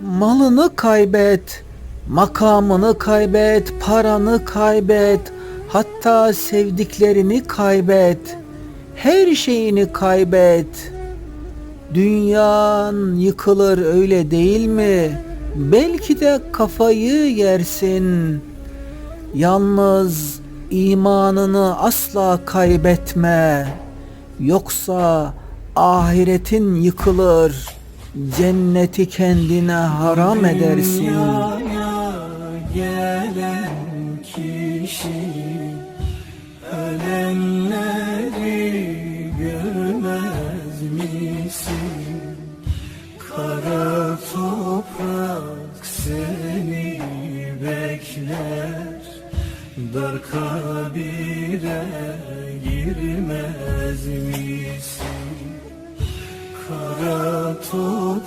Malını kaybet, makamını kaybet, paranı kaybet, hatta sevdiklerini kaybet. Her şeyini kaybet. Dünyan yıkılır öyle değil mi? Belki de kafayı yersin. Yalnız imanını asla kaybetme. Yoksa ahiretin yıkılır. Cenneti kendine haram edersin. Dünyaya gelen kişi ölenleri görmez misin? Kara toprak seni bekler Dar kabire girmez misin? Kara toprak